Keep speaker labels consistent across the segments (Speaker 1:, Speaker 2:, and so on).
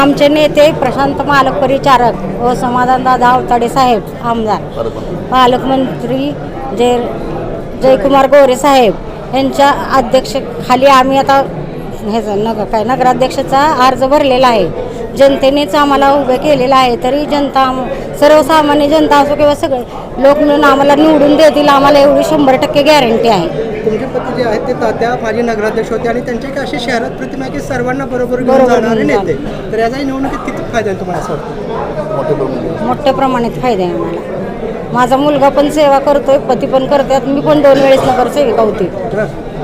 Speaker 1: आमचे नेते प्रशांत मालक परिचारक व समाधानदादा अवताडे साहेब आमदार. पालकमंत्री जय जयकुमार गोरे साहेब यांच्या अध्यक्षखाली आम्ही आता ह्याचं नगर काय नगराध्यक्षाचा अर्ज भरलेला आहे. जनतेनेच आम्हाला उभे केलेलं आहे तरी जनता सर्वसामान्य जनता असो किंवा सगळे लोक मिळून आम्हाला निवडून देतील आम्हाला एवढी शंभर टक्के गॅरंटी आहे.
Speaker 2: तुमचे पती जे आहेत ते तात्या माजी नगराध्यक्ष होते आणि त्यांची एक अशी शहरात प्रतिमा आहे की सर्वांना बरोबर घेऊन
Speaker 1: बरोबर
Speaker 2: जाणारे
Speaker 1: घेऊन
Speaker 2: नेते. तर याचा निवडणुकीत किती फायदा आहे तुम्हाला असं वाटतं?
Speaker 3: मोठे प्रमाणात.
Speaker 1: मोठ्या प्रमाणात फायदा आहे आम्हाला. माझा मुलगा पण सेवा करतोय पती पण करतात मी पण दोन वेळेस नगरसेविका होती.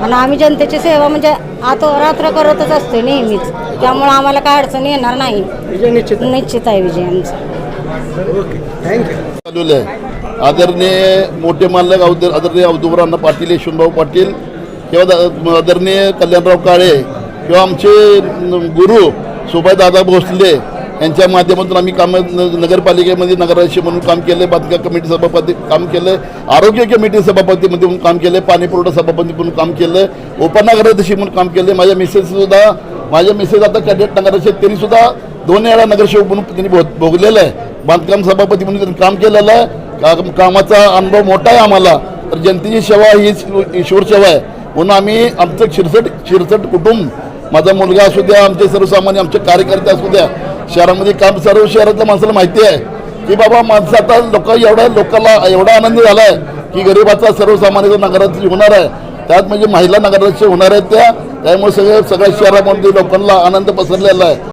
Speaker 1: आणि आम्ही जनतेची सेवा म्हणजे आता रात्र करतच असतोय नेहमीच. त्यामुळे आम्हाला काय अडचण येणार नाही.
Speaker 2: विजय निश्चित
Speaker 1: निश्चित आहे विजय आमचा.
Speaker 3: आदरणीय मोठे मालक औद- आदरणीय औदुबरांना पाटील यशवंतभाऊ पाटील किंवा दा- आदरणीय कल्याणराव काळे किंवा आमचे न- गुरु सुभाषदादा भोसले यांच्या माध्यमातून आम्ही काम नगरपालिकेमध्ये नगराध्यक्ष म्हणून काम केलं बांधकाम कमिटी सभापती काम केलं आरोग्य कमिटी सभापती म्हणून काम केलं पाणीपुरवठा सभापती म्हणून काम केलं उपनगराध्यक्ष म्हणून काम केलं. माझ्या मिसेससुद्धा माझ्या मिसेस आता कॅडेट नगराध्यक्ष त्यांनी दोन वेळा नगरसेवक म्हणून त्यांनी भोग- भोगलेलं आहे. बांधकाम सभापती म्हणून त्यांनी काम केलेलं आहे. काम कामाचा अनुभव मोठा आहे आम्हाला. तर जनतेची सेवा ही ईश्वर सेवा आहे. म्हणून आम्ही आमचं शिरसट शिरसट कुटुंब माझा मुलगा असू द्या आमचे सर्वसामान्य आमचे कार्यकर्ते असू द्या शहरामध्ये काम सर्व शहरातल्या माणसाला माहिती आहे की बाबा माणसं आता लोक एवढ्या लोकांना एवढा आनंद झाला आहे की गरिबाचा सर्वसामान्य नगराध्यक्ष होणार आहे त्यात म्हणजे महिला नगराध्यक्ष होणार आहेत त्या. त्यामुळे सगळ्या सगळ्या शहरामध्ये लोकांना आनंद पसरलेला आहे.